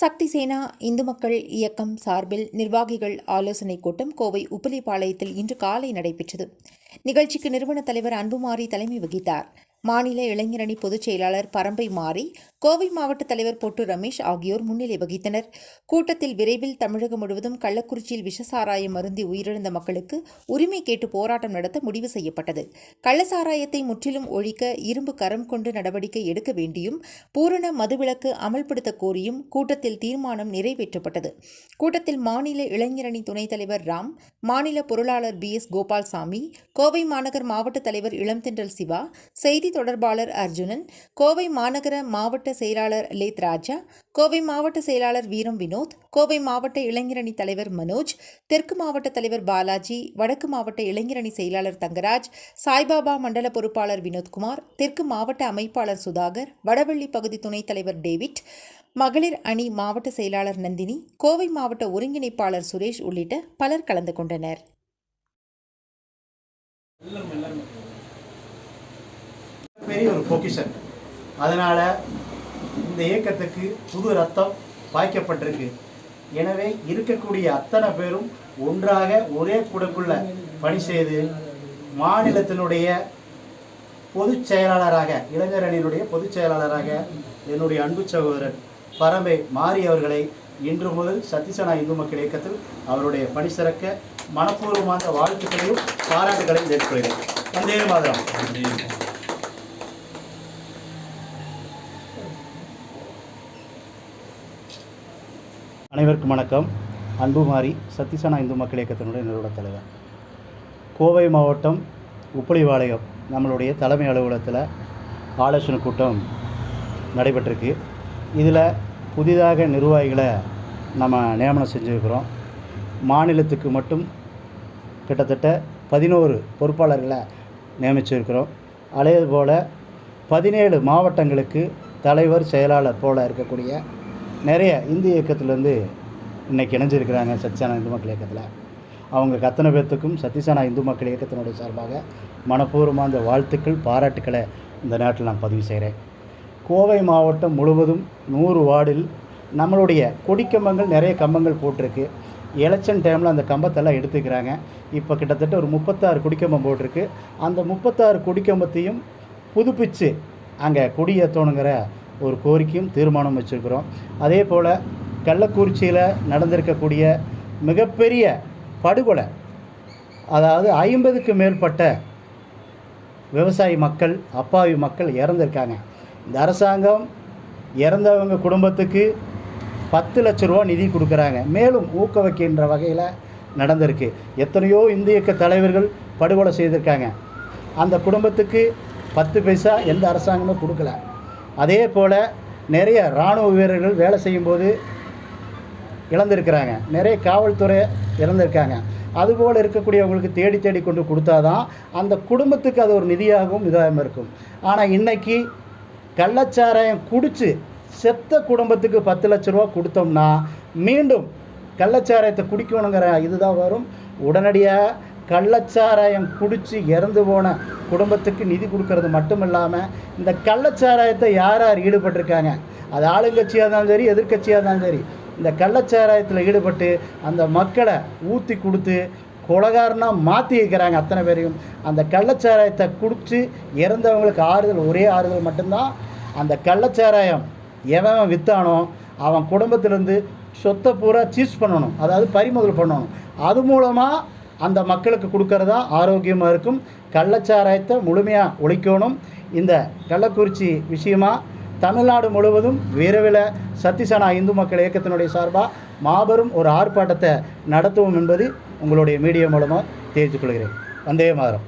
சக்தி சேனா இந்து மக்கள் இயக்கம் சார்பில் நிர்வாகிகள் ஆலோசனைக் கூட்டம் கோவை உப்பிலிப்பாளையத்தில் இன்று காலை நடைபெற்றது. நிகழ்ச்சிக்கு நிறுவன தலைவர் அன்புமாரி தலைமை வகித்தார். மாநில இளைஞரணி பொதுச் செயலாளர் பரம்பை மாறி கோவை மாவட்ட தலைவர் பொட்டு ரமேஷ் ஆகியோர் முன்னிலை வகித்தனர். கூட்டத்தில் விரைவில் தமிழகம் முழுவதும் கள்ளக்குறிச்சியில் விஷசாராயம் மருந்தி உயிரிழந்த மக்களுக்கு உரிமை கேட்டு போராட்டம் நடத்த முடிவு செய்யப்பட்டது. கள்ளசாராயத்தை முற்றிலும் ஒழிக்க இரும்பு கரம் கொண்டு நடவடிக்கை எடுக்க வேண்டியும் பூரண மதுவிலக்கு அமல்படுத்த கோரியும் கூட்டத்தில் தீர்மானம் நிறைவேற்றப்பட்டது. கூட்டத்தில் மாநில இளைஞரணி துணைத் தலைவர் ராம் மாநில பொருளாளர் பி. எஸ். கோபால்சாமி கோவை மாநகர் மாவட்ட தலைவர் இளம்தென்றல் சிவா செய்தி தொடர்பாளர் அர்ஜுனன் கோவை மாநகர மாவட்ட செயலாளர் லேத் ராஜா கோவை மாவட்ட செயலாளர் வீரம் வினோத் கோவை மாவட்ட இளைஞரணி தலைவர் மனோஜ் தெற்கு மாவட்ட தலைவர் பாலாஜி வடக்கு மாவட்ட இளைஞரணி செயலாளர் தங்கராஜ் சாய்பாபா மண்டல பொறுப்பாளர் வினோத்குமார் தெற்கு மாவட்ட அமைப்பாளர் சுதாகர் வடவள்ளி பகுதி துணைத் தலைவர் டேவிட் மகளிர் அணி மாவட்ட செயலாளர் நந்தினி கோவை மாவட்ட ஒருங்கிணைப்பாளர் சுரேஷ் உள்ளிட்ட பலர் கலந்து கொண்டனர். பெரிய ஒரு பொக்கிஷன். அதனால் இந்த இயக்கத்துக்கு புது ரத்தம் பாய்க்கப்பட்டிருக்கு. எனவே இருக்கக்கூடிய அத்தனை பேரும் ஒன்றாக ஒரே குடக்குள்ள பணி செய்து மாநிலத்தினுடைய பொதுச் செயலாளராக இளைஞர் அணியினுடைய பொதுச் செயலாளராக என்னுடைய அன்பு சகோதரர் பரம்பை மாறி அவர்களை இன்று முதல் சத்திசனா இந்து மக்கள் இயக்கத்தில் அவருடைய பணி சிறக்க மனப்பூர்வமான வாழ்த்துக்களையும் பாராட்டுகளையும் ஏற்படுகிறேன் வந்தே மாதம் அனைவருக்கும் வணக்கம். அன்புமாரி சத்திசனா இந்து மக்கள் இயக்கத்தினுடைய நிறுவன தலைவர். கோவை மாவட்டம் உப்பளிவாளையம் நம்மளுடைய தலைமை அலுவலகத்தில் ஆலோசனை கூட்டம் நடைபெற்றிருக்கு. இதில் புதிதாக நிர்வாகிகளை நம்ம நியமனம் செஞ்சுருக்கிறோம். மாநிலத்துக்கு மட்டும் கிட்டத்தட்ட பதினோரு பொறுப்பாளர்களை நியமிச்சிருக்கிறோம். அதே போல் பதினேழு மாவட்டங்களுக்கு தலைவர் செயலாளர் போல் இருக்கக்கூடிய நிறைய இந்திய இயக்கத்துலேருந்து இன்றைக்கி இணைஞ்சிருக்கிறாங்க சத்யசானா இந்து மக்கள் இயக்கத்தில். அவங்க அத்தனை பேர்த்துக்கும் சத்யசானா இந்து மக்கள் இயக்கத்தினுடைய சார்பாக மனப்பூர்வமாக அந்த வாழ்த்துக்கள் பாராட்டுக்களை இந்த நேரத்தில் நான் பதிவு செய்கிறேன் கோவை மாவட்டம் முழுவதும் நூறு வார்டில் நம்மளுடைய கொடிக்கம்பங்கள் நிறைய கம்பங்கள் போட்டிருக்கு. எலெக்ஷன் டைமில் அந்த கம்பத்தெல்லாம் எடுத்துக்கிறாங்க. இப்போ கிட்டத்தட்ட ஒரு முப்பத்தாறு கொடிக்கம்பம் போட்டிருக்கு. அந்த முப்பத்தாறு கொடிக்கம்பத்தையும் புதுப்பிச்சு அங்கே கொடியேற்றணுங்கிற ஒரு கோரிக்கையும் தீர்மானம் வச்சுருக்கிறோம். அதே போல் கள்ளக்குறிச்சியில் நடந்திருக்கக்கூடிய மிகப்பெரிய படுகொலை அதாவது ஐம்பதுக்கு மேற்பட்ட விவசாயி மக்கள் அப்பாவி மக்கள் இறந்துருக்காங்க. இந்த அரசாங்கம் இறந்தவங்க குடும்பத்துக்கு பத்து லட்ச ரூபா நிதி கொடுக்குறாங்க. மேலும் ஊக்குவிக்கின்ற வகையில் நடந்திருக்கு. எத்தனையோ இந்தியக்க தலைவர்கள் படுகொலை செய்திருக்காங்க. அந்த குடும்பத்துக்கு பத்து பைசா எந்த அரசாங்கமும் கொடுக்கல. அதே போல் நிறைய இராணுவ வீரர்கள் வேலை செய்யும்போது இழந்திருக்கிறாங்க. நிறைய காவல்துறை இறந்திருக்காங்க அதுபோல் இருக்கக்கூடியவங்களுக்கு தேடி தேடி கொண்டு கொடுத்தா தான் அந்த குடும்பத்துக்கு அது ஒரு நிதியாகவும் இதாகவும் இருக்கும். ஆனால் இன்றைக்கி கள்ளச்சாராயம் குடித்து செத்த குடும்பத்துக்கு பத்து லட்ச ரூபா கொடுத்தோம்னா மீண்டும் கள்ளச்சாராயத்தை குடிக்கணுங்கிற இதுதான் வரும். உடனடியாக கள்ளச்சாராயம் குடித்து இறந்து போன குடும்பத்துக்கு நிதி கொடுக்கறது மட்டும் இல்லாமல் இந்த கள்ளச்சாராயத்தை யார் யார் ஈடுபட்டிருக்காங்க? அது ஆளுங்கட்சியாக இருந்தாலும் சரி எதிர்க்கட்சியாக இருந்தாலும் சரி இந்த கள்ளச்சாராயத்தில் ஈடுபட்டு அந்த மக்களை ஊற்றி கொடுத்து கொலகாரனாக மாற்றி இருக்கிறாங்க அத்தனை பேரையும். அந்த கள்ளச்சாராயத்தை குடித்து இறந்தவங்களுக்கு ஆறுதல் ஒரே ஆறுதல் மட்டும்தான். அந்த கள்ளச்சாராயம் எவன் விற்றானோ அவன் குடும்பத்திலேருந்து சொத்தை பூரா சீஸ் பண்ணணும். அதாவது பறிமுதல் பண்ணணும். அது மூலமாக அந்த மக்களுக்கு கொடுக்கறதா ஆரோக்கியமாக இருக்கும்? கள்ளச்சாராயத்தை முழுமையாக ஒழிக்கணும். இந்த கள்ளக்குறிச்சி விஷயமா தமிழ்நாடு முழுவதும் விரைவில் சத்திசனா இந்து மக்கள் இயக்கத்தினுடைய சார்பாக மாபெரும் ஒரு ஆர்ப்பாட்டத்தை நடத்துவோம் என்பது உங்களுடைய மீடியா மூலமாக தெரிவித்துக் கொள்கிறேன். வந்தே மாதரம்.